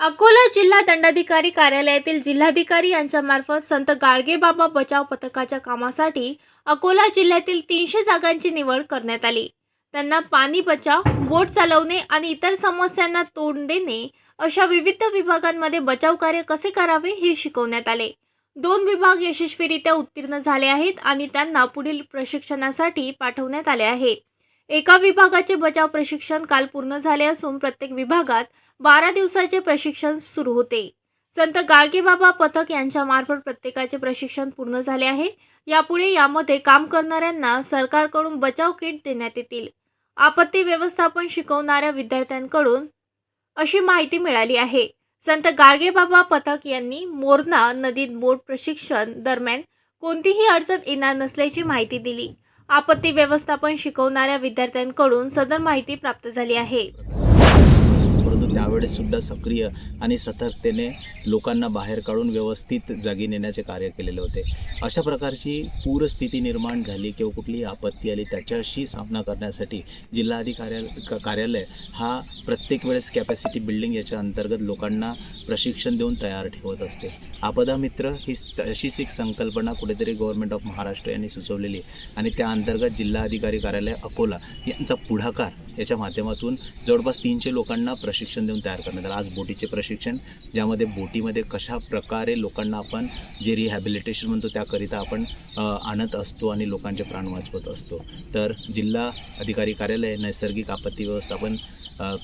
अकोला जिल्हा दंडाधिकारी कार्यालयातील जिल्हाधिकारी यांच्यामार्फत संत गाडगेबाबा बचाव पथकाच्या कामासाठी अकोला जिल्ह्यातील तीनशे जागांची निवड करण्यात आली. त्यांना पाणी बचाव बोट चालवणे आणि इतर समस्यांना तोंड देणे अशा विविध विभागांमध्ये बचाव कार्य कसे करावे हे शिकवण्यात आले. दोन विभाग यशस्वीरित्या उत्तीर्ण झाले आहेत आणि त्यांना पुढील प्रशिक्षणासाठी पाठवण्यात आले आहे. एका विभागाचे बचाव प्रशिक्षण काल पूर्ण झाले असून प्रत्येक विभागात बारा दिवसाचे प्रशिक्षण सुरू होते. संत गाडगेबाबा पथक यांच्यामार्फत प्रत्येकाचे प्रशिक्षण पूर्ण झाले आहे. यापुढे यामध्ये काम करणाऱ्यांना सरकारकडून बचाव किट देण्यात येतील. आपत्ती व्यवस्थापन शिकवणाऱ्या विद्यार्थ्यांकडून अशी माहिती मिळाली आहे. संत गाडगेबाबा पथक यांनी मोरणा नदीत बोट प्रशिक्षण दरम्यान कोणतीही अडचण येणार नसल्याची माहिती दिली. आपत्ती व्यवस्थापन शिकवणाऱ्या विद्यार्थ्यांकडून सदर माहिती प्राप्त झाली आहे. परंतु सुद्धा सक्रिय आणि सतर्कतेने लोकांना बाहेर काढून व्यवस्थित जागी नेण्याचे कार्य केलेले होते. अशा प्रकारची पूरस्थिती निर्माण झाली किंवा कुठलीही आपत्ती आली त्याच्याशी सामना करण्यासाठी जिल्हाधिकाऱ्या कार्यालय हा प्रत्येक वेळेस कॅपॅसिटी बिल्डिंग याच्या अंतर्गत लोकांना प्रशिक्षण देऊन तयार ठेवत असते. आपदा मित्र ही अशीच एक संकल्पना कुठेतरी गव्हर्नमेंट ऑफ महाराष्ट्र यांनी सुचवलेली आणि त्या अंतर्गत जिल्हाधिकारी कार्यालय अकोला यांचा पुढाकार याच्या माध्यमातून जवळपास तीनशे लोकांना प्रशिक्षण देऊन तयार करण्यात आला. आज बोटीचे प्रशिक्षण ज्यामध्ये बोटीमध्ये कशा प्रकारे लोकांना आपण जे रिहॅबिलिटेशन म्हणतो त्याकरिता आपण आणत असतो आणि लोकांचे प्राण वाचवत असतो. तर जिल्हा अधिकारी कार्यालय नैसर्गिक आपत्ती व्यवस्थापन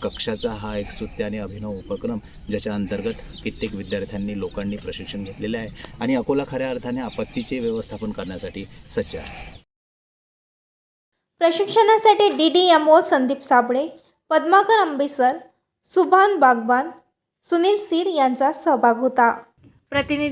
कक्षाचा हा एक स्तुत्य आणि अभिनव उपक्रम ज्याच्या अंतर्गत कित्येक विद्यार्थ्यांनी लोकांनी प्रशिक्षण घेतलेले आहे आणि अकोला खऱ्या अर्थाने आपत्तीचे व्यवस्थापन करण्यासाठी सज्ज आहे. प्रशिक्षणासाठी D D M O Sandeep Sable Padmakar Ambesar Subhan Bagwan Sunil सीर यांचा सहभाग होता. प्रतिनिधी